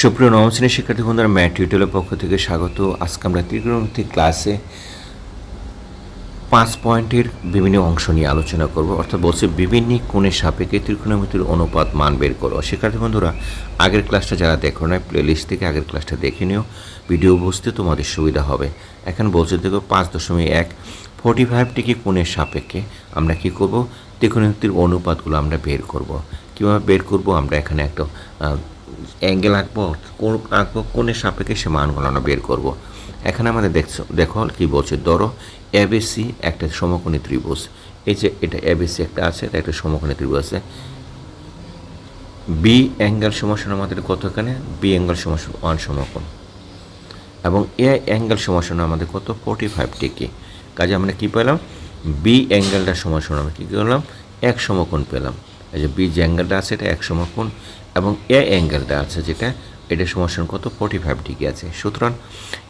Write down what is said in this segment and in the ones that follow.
সুপ্রিয় নবম শ্রেণির শিক্ষার্থী বন্ধুরা ম্যাট টিউটোরিয়ালের পক্ষ থেকে স্বাগত। আজকে আমরা ত্রিকোণমিতি ক্লাসে পাঁচ পয়েন্টের বিভিন্ন অংশ নিয়ে আলোচনা করব। অর্থাৎ বলছে বিভিন্ন কোণের সাপেক্ষে ত্রিকোণমিতির অনুপাত মান বের করো। শিক্ষার্থী বন্ধুরা, আগের ক্লাসটা যারা দেখো না প্লে লিস্ট থেকে আগের ক্লাসটা দেখে নিও। ভিডিও বুঝতে তোমাদের সুবিধা হবে। এখন বলছে দেখো পাঁচ দশমিক এক ফোর্টি ফাইভ ডিগ্রি কোণের সাপেক্ষে আমরা কি করব? ত্রিকোণমিতির অনুপাতগুলো আমরা বের করব। কীভাবে বের করব? আমরা এখানে একটা অ্যাঙ্গেল আঁকবো, কোন আঁকবো, কোণের সাপেক্ষে সে মানগুলো আমরা বের করব। এখানে আমাদের দেখছ, দেখো কি বলছে, ধরো এবিসি একটা সমকোণী ত্রিভুজ। এই যে এটা এবিসি একটা আছে, এটা একটা সমকোণী ত্রিভুজ আছে। বি অ্যাঙ্গেল সমাসন আমাদের কত এখানে? বি অ্যাঙ্গেল সমাসন ওয়ান সমকোণ। এবং এ অ্যাঙ্গেল সমাসন আমাদের কত? Forty five degree. কাজে আমরা কি পেলাম? বি অ্যাঙ্গেলটা সমাসন আমরা কী করলাম? এক সমকোণ পেলাম। এই যে বি যে অ্যাঙ্গেলটা আছে, এটা এক সমকোণ। এবং এ দেওয়া আছে যেটা, এটা সমস্যা কত? ফোর্টি ফাইভ ডিগ্রি আছে। সুতরাং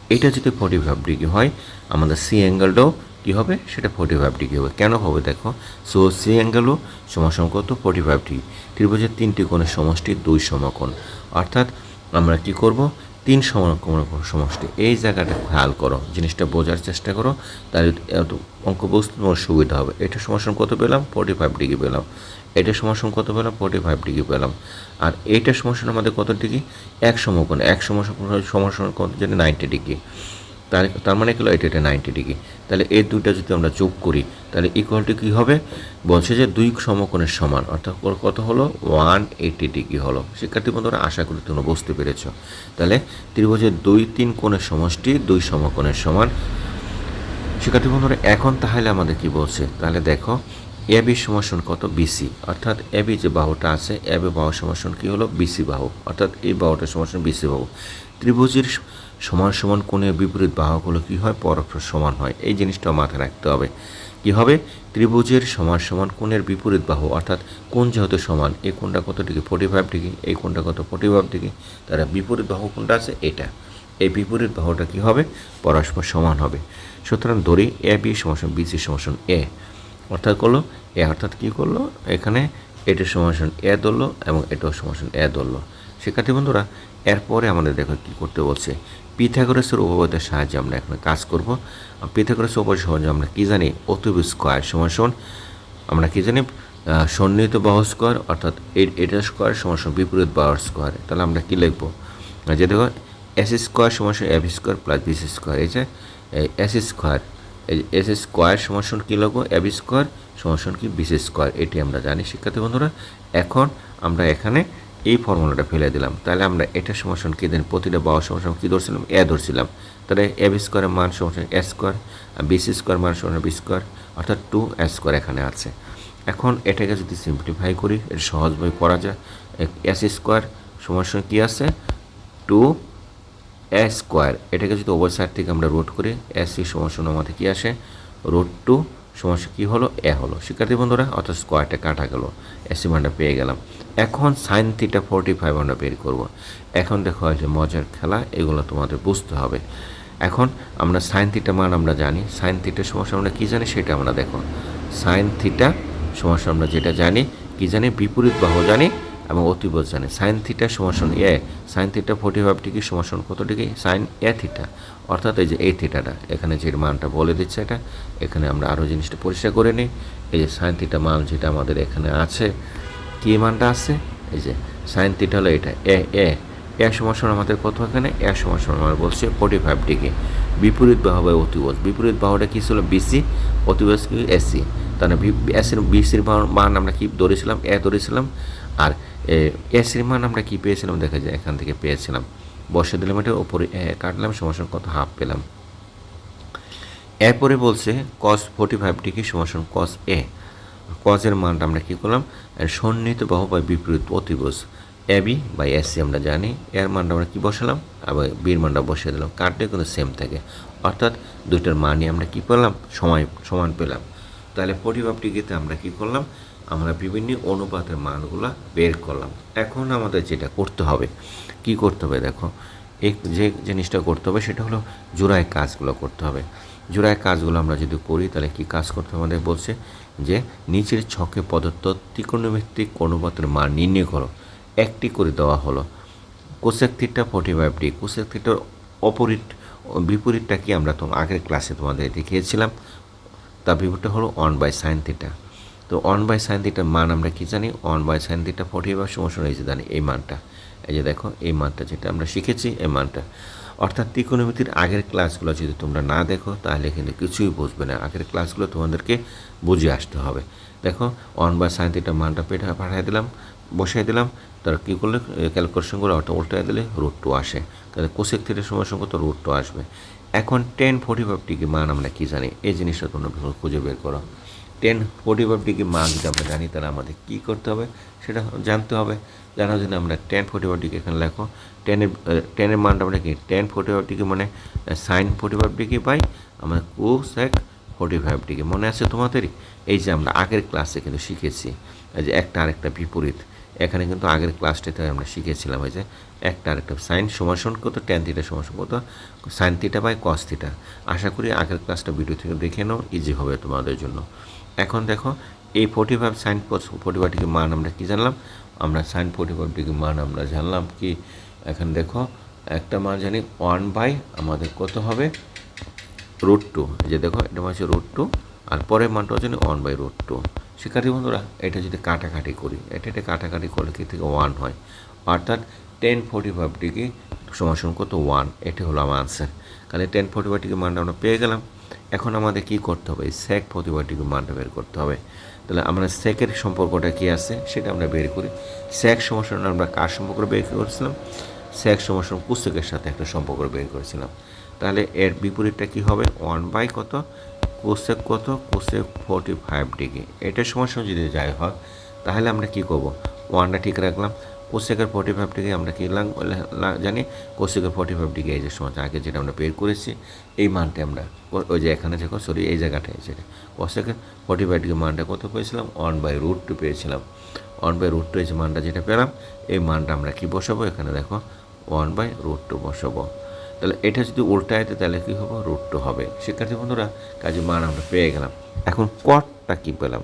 এটা যদি ফোর্টি ফাইভ ডিগ্রি হয়, আমাদের সি অ্যাঙ্গেলটাও কী হবে? সেটা ফোর্টি ফাইভ ডিগ্রি হবে। কেন হবে দেখো? সো সি অ্যাঙ্গেলও সমস্যা কত? Forty five degree. ত্রিভুজের তিনটি কোণের সমষ্টি দুই সমকোণ। অর্থাৎ আমরা কি করব? তিন সমান সমষ্টি। এই জায়গাটা খেয়াল করো, জিনিসটা বোঝার চেষ্টা করো, তাহলে অঙ্ক বুঝতে তোমার সুবিধা হবে। এটা সমাসন কত পেলাম? ফোর্টি ফাইভ ডিগ্রি পেলাম। এটা সমাসন কত পেলাম? ফোর্টি ফাইভ ডিগ্রি পেলাম। আর এইটা সমাসন আমাদের কত ডিগ্রি এক সমকোণ এক সমাসন সমাসন কত? জানি নাইনটি ডিগ্রি তার মানে হলো? এটা এটা নাইনটি ডিগ্রি তাহলে এই দুইটা যদি আমরা যোগ করি, তাহলে ইকুয়ালটি কী হবে? বলছে যে দুই সমকোণের সমান, অর্থাৎ কত হলো? ওয়ান এইটি ডিগ্রি হলো। শিক্ষার্থী বন্ধুরা, আশা করি তোমরা বুঝতে পেরেছ। তাহলে ত্রিভুজের দুই তিন কোণের সমষ্টি, দুই সমকোণের সমান। শিক্ষার্থী বন্ধুরা, এখন তাহলে আমাদের কি বলছে? তাহলে দেখো এবি সমাসন কত? বিসি অর্থাৎ এবি যে বাহুটা আছে এবি বাহু সমাসন কি হলো? বিসি বাহু। অর্থাৎ এই বাহুটা সমাসন বিসি বাহু। ত্রিভুজের সমান সমান কোণের বিপরীত বাহুগুলো কি হয়? পরস্পর সমান হয়। এই জিনিসটা মাথায় রাখতে হবে। কি হবে? ত্রিভুজের সমান সমান কোণের বিপরীত বাহু, অর্থাৎ কোণ যেহেতু সমান, এই কোণটা কত ডিগ্রি? Forty five degree. এই কোণটা কত? Forty five degree. তারা বিপরীত বাহু কোনটা আছে এটা। এই বিপরীত বাহুটা কি হবে? পরস্পর সমান হবে। সুতরাং ধরি এ বি সমাসন বিসি সমাসন এ অর্থাৎ করল? এ অর্থাৎ কী করল? এখানে এটার সমাসন এ ধরলো এবং এটাও সমাসন এ ধরলো। শিক্ষার্থী বন্ধুরা, এরপরে আমাদের দেখো কী করতে বলছে। পিথাগোরাসের উপপাদ্যের সাহায্যে আমরা এখানে কাজ করব। পিথাগোরাসের উপপাদ্য সাহায্যে আমরা কী জানি? অতিব স্কোয়ার সমাসন আমরা কী জানি? সন্নিহিত বাহু স্কোয়ার অর্থাৎ এটা স্কোয়ার সমাসন বিপরীত বাহুর স্কোয়ার তাহলে আমরা কী লিখব? যে দেখো এস স্কোয়ার সমাসন এফ স্কোয়ার প্লাস বিস স্কোয়ার এই যে এস স্কোয়ার এই এস স্কোয়ার সমাসন কী লিখব? এফ স্কোয়ার সমাসন কি? বিস স্কোয়ার এটি আমরা জানি, শিক্ষার্থী বন্ধুরা। এখন আমরা এখানে এই ফর্মুলাটা ফেলে দিলাম। তাহলে আমরা এটা সমাসন কী দেন, প্রতিটা বাহু সমাসন কী ধরছিলাম? এ ধরছিলাম। তাহলে এফ স্কোয়ারের মান সমাসন এ স্কোয়ার, আর বিস স্কোয়ার মান সমাসন বি স্কোয়ার, অর্থাৎ টু এ স্কোয়ার এখানে আছে। এখন এটাকে যদি সিম্পলিফাই করি, এটা সহজভাবে করা যায়। এস স্কোয়ার সমাসন কী আছে? Two A square. এটাকে যদি ওভার সাইড থেকে আমরা রোড করি এস সি সমাসন আমাদের কী আসে? রোড টু সমস্যা কী হলো? এ হলো। শিক্ষার্থী বন্ধুরা অর্থাৎ স্কোয়ারটা কাটা গেল। এসি মানটা পেয়ে গেলাম। এখন সাইন থিটা ফোরটি ফাইভ আমরা বের করব। এখন দেখো যে মজার খেলা, এগুলো তোমাদের বুঝতে হবে। এখন আমরা সাইন থিটা মান আমরা জানি। সাইন থিটার সমস্যা আমরা কী জানি? সেটা আমরা দেখো। সাইন থিটা সমস্যা আমরা যেটা জানি, কী জানি? বিপরীত বাহু জানি। এবং অতিবোধ জানি। সাইন থিটা সমাসন এ sine theta forty five degree সমাসন কত ডিগ্রি? সাইন এ থিটা অর্থাৎ এই যে এই থিটাটা এখানে যে মানটা বলে দিচ্ছে এটা, এখানে আমরা আরও জিনিসটা পরিষ্কার করে নিই। এই যে সাইন থিটা মান যেটা আমাদের এখানে আছে, কী মানটা আছে? এই যে সাইন থিটা হলো এটা এ এ এ সমাসন আমাদের কত এখানে? এ সমাসন আমরা বলছি ফোর্টি ফাইভ ডিগ্রি। বিপরীত বাহু বা অতিবোধ বিপরীত বাহুটা কী ছিল? বিসি অতিবোধ কি? এসি তাহলে এসির বিসির মান আমরা কি ধরেছিলাম? এ ধরেছিলাম। আর এসির মান আমরা কি পেয়েছিলাম? দেখা যায় এখান থেকে পেয়েছিলাম। বসে দিলাম এটা, ওপরে, এ, কাটলাম, সমাসন কত? হাফ পেলাম। এরপরে বলছে কস ফোর্টি ফাইভ ডিগ্রি সমাসন কস এ কজের মানটা আমরা কী করলাম? সন্নিহিত বাহু বা বিপরীত অতিবোজ এবি বা এসি আমরা জানি। এর মানটা আমরা কী বসালাম? আবার বির মানটা বসিয়ে দিলাম। কাটলে কিন্তু সেম থাকে। অর্থাৎ দুইটার মানই আমরা কী পেলাম? সময়, সমান পেলাম। তাহলে ফাইভ ডিগ্রিতে আমরা কী করলাম? আমরা বিভিন্ন অনুপাতের মানগুলো বের করলাম। এখন আমাদের যেটা করতে হবে, কি করতে হবে দেখো? এই যে জিনিসটা করতে হবে সেটা হলো জোড়ায় কাজগুলো করতে হবে। জোড়ায় কাজগুলো আমরা যদি করি তাহলে কি কাজ করতে আমাদের বলছে? যে নিচের ছকে প্রদত্ত ত্রিকোণমিতিক অনুপাতের মান নির্ণয় করো। একটি করে দেওয়া হলো। Cosec theta forty five degree cosec থিটার অপরিট বিপরীতটা কি আমরা তো আগের ক্লাসে তোমাদের দেখিয়েছিলাম। তার বিপরীতটা হলো ওয়ান বাই সাইন থিটা তো ওয়ান বাই সাইন থিটার মান আমরা কী জানি? One by sine theta forty five সমস্যা যে জানি এই মানটা। এই যে দেখো, এই মানটা যেটা আমরা শিখেছি, এই মানটা। অর্থাৎ ত্রিকোণমিতির আগের ক্লাসগুলো যদি তোমরা না দেখো, তাহলে কিন্তু কিছুই বুঝবে না। আগের ক্লাসগুলো তোমাদেরকে বুঝে আসতে হবে। দেখো ওয়ান বাই সাইন থিটার মানটা পেটা পাঠিয়ে দিলাম বসাই দিলাম, তার কী করলে? ক্যালকুলেশন করে অটো উল্টায় দিলে রুট টু আসে। তাহলে কোসেক থিটার সময় সঙ্গে তো রুট টু আসবে। এখন টেন ফোর্টি ফাইভ ডিগ্রি মান আমরা কী জানি? এই জিনিসটা তোমরা খুঁজে বের করো। টেন ফোর্টি ফাইভ ডিগ্রি মান যদি আমরা জানি, তাহলে আমাদের কী করতে হবে? সেটা জানতে হবে। জানার জন্য আমরা টেন ফোর্টি ফাইভ ডিগ্রি এখানে লেখো। টেনের টেনের মানটা আমরা কি? টেন ফোর্টি ফাইভ ডিগ্রি মানে sine forty five degree by আমরা কোসেক ফোর্টি ফাইভ ডিগ্রি মনে আছে তোমাদেরই? এই যে আমরা আগের ক্লাসে কিন্তু শিখেছি, এই যে একটা আরেকটা বিপরীত। এখানে কিন্তু আগের ক্লাসটাতে আমরা শিখেছিলাম এই যে একটা আরেকটা সাইন সমাসন কত? টেন থিটা সমাসন কত? Sine theta by cos theta আশা করি আগের ক্লাসটা ভিডিও থেকে দেখে নাও ইজি হবে তোমাদের জন্য। এখন দেখো, এই forty five sine forty five degree মান আমরা কী জানলাম? আমরা সাইন ফোর্টি ফাইভ ডিগ্রি মান আমরা জানলাম কি? এখন দেখো, একটা মান জানি ওয়ান বাই আমাদের কত হবে? রুট টু যে দেখো, এটা হচ্ছে রুট টু আর পরের মানটা হচ্ছে ওয়ান বাই রুট টু শিক্ষার্থী বন্ধুরা, এটা যদি কাটাকাটি করি, এটা এটা কাটাকাটি করলে কি থেকে ওয়ান হয়? অর্থাৎ টেন ফোর্টি ফাইভ ডিগ্রি সমাসন কত ওয়ান এটি হলো আমার আনসার তাহলে টেন ফোর্টি ফাইভ ডিগ্রি মানটা আমরা পেয়ে গেলাম। এখন আমাদের কী করতে হবে? সেক ফোর্টি ফাইভ ডিগ্রি মানটা বের করতে হবে। তাহলে আমরা সেকের সম্পর্কটা কী আছে? সেটা আমরা বের করি। সেক সমাসন আমরা কার সম্পর্ক বের করেছিলাম? সেক সমাসন পুস্তকের সাথে একটা সম্পর্ক বের করেছিলাম। তাহলে এর বিপরীতটা কী হবে? ওয়ান বাই কত? কোসেক কত? Cosec forty five degree. এটার সময় সমস্যা যদি যাই হয়, তাহলে আমরা কী করব? ওয়ানটা ঠিক রাখলাম। কোসেকের ফোর্টি ফাইভ ডিগ্রি আমরা কী জানি? কোসেকের ফোর্টি ফাইভ ডিগ্রি এই যে সমস্যা আগে যেটা আমরা বের করেছি, এই মানটা আমরা ওই যে এখানে দেখো সরি এই জায়গাটায় যেটা কোসেকের ফোর্টি ফাইভ ডিগ্রি মানটা কত পেয়েছিলাম? ওয়ান বাই রুট টু পেয়েছিলাম। ওয়ান বাই রুট টু এই যে মানটা যেটা পেলাম, এই মানটা আমরা কি বসাবো? এখানে দেখো ওয়ান বাই রুট টু বসাবো। তাহলে এটা যদি উল্টায় তাহলে কী হবে? রুট টু হবে। শিক্ষার্থী বন্ধুরা কাজে মান আমরা পেয়ে গেলাম। এখন কটটা কী পেলাম?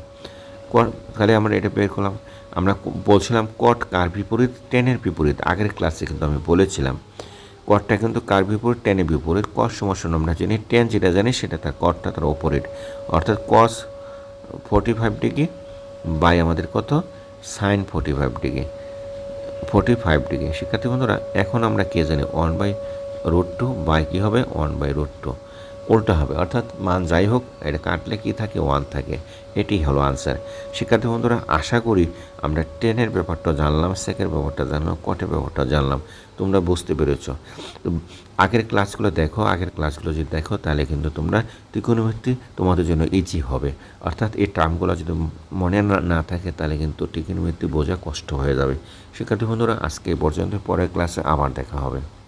কট তাহলে আমরা এটা বের করলাম। আমরা বলছিলাম কট কার বিপরীত? টেনের বিপরীত। আগের ক্লাসে কিন্তু আমি বলেছিলাম কটটা কিন্তু কার বিপরীত? টেনের বিপরীত। কস সমস্যা আমরা জানি টেন যেটা জানি সেটা তার কটটা তার অপোরিট অর্থাৎ cos forty five degree by আমাদের কত? Sine forty five degree. Forty five degree. শিক্ষার্থী বন্ধুরা, এখন আমরা কে জানি? One by root two by কী হবে? ওয়ান বাই রুট টু উল্টা হবে। অর্থাৎ মান যাই হোক, এটা কাটলে কী থাকে? ওয়ান থাকে। এটি হলো আনসার শিক্ষার্থী বন্ধুরা, আশা করি আমরা টেনের ব্যাপারটা জানলাম সেকের ব্যাপারটা জানলাম কটের ব্যাপারটা জানলাম। তোমরা বুঝতে পেরেছ। আগের ক্লাসগুলো দেখো, আগের ক্লাসগুলো যদি দেখো, তাহলে কিন্তু তোমরা ত্রিকোণমিতি তোমাদের জন্য ইজি হবে। অর্থাৎ এই টার্মগুলো যদি মনে না না থাকে, তাহলে কিন্তু ত্রিকোণমিতি বোঝা কষ্ট হয়ে যাবে। শিক্ষার্থী বন্ধুরা, আজকে পর্যন্ত। পরের ক্লাসে আবার দেখা হবে।